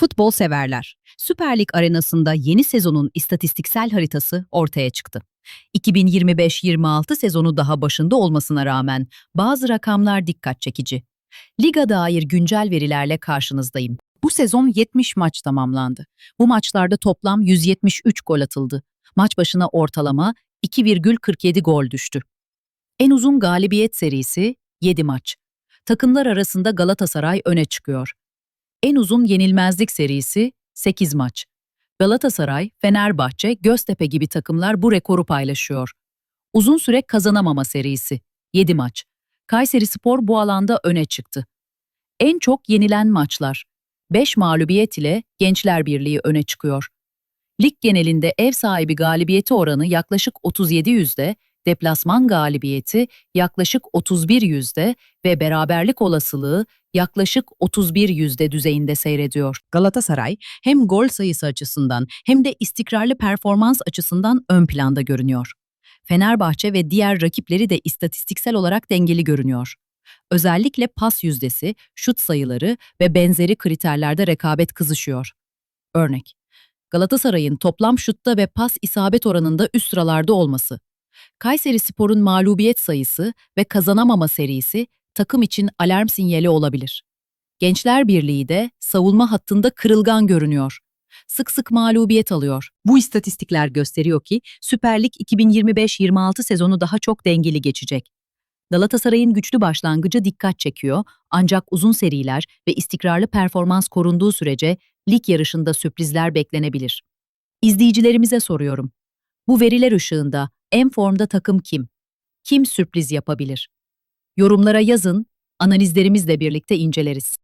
Futbol severler. Süper Lig arenasında yeni sezonun istatistiksel haritası ortaya çıktı. 2025-26 sezonu daha başında olmasına rağmen bazı rakamlar dikkat çekici. Liga dair güncel verilerle karşınızdayım. Bu sezon 70 maç tamamlandı. Bu maçlarda toplam 173 gol atıldı. Maç başına ortalama 2,47 gol düştü. En uzun galibiyet serisi 7 maç. Takımlar arasında Galatasaray öne çıkıyor. En uzun yenilmezlik serisi 8 maç. Galatasaray, Fenerbahçe, Göztepe gibi takımlar bu rekoru paylaşıyor. Uzun süre kazanamama serisi 7 maç. Kayseri Spor bu alanda öne çıktı. En çok yenilen maçlar. 5 mağlubiyet ile Gençler Birliği öne çıkıyor. Lig genelinde ev sahibi galibiyeti oranı yaklaşık 37 yüzde, deplasman galibiyeti yaklaşık 31 yüzde ve beraberlik olasılığı yaklaşık 31 yüzde düzeyinde seyrediyor. Galatasaray hem gol sayısı açısından hem de istikrarlı performans açısından ön planda görünüyor. Fenerbahçe ve diğer rakipleri de istatistiksel olarak dengeli görünüyor. Özellikle pas yüzdesi, şut sayıları ve benzeri kriterlerde rekabet kızışıyor. Örnek Galatasaray'ın toplam şutta ve pas isabet oranında üst sıralarda olması. Kayseri Spor'un mağlubiyet sayısı ve kazanamama serisi takım için alarm sinyali olabilir. Gençler Birliği de savunma hattında kırılgan görünüyor. Sık sık mağlubiyet alıyor. Bu istatistikler gösteriyor ki Süper Lig 2025-26 sezonu daha çok dengeli geçecek. Galatasaray'ın güçlü başlangıcı dikkat çekiyor ancak uzun seriler ve istikrarlı performans korunduğu sürece lig yarışında sürprizler beklenebilir. İzleyicilerimize soruyorum. Bu veriler ışığında en formda takım kim? Kim sürpriz yapabilir? Yorumlara yazın, analizlerimizle birlikte inceleriz.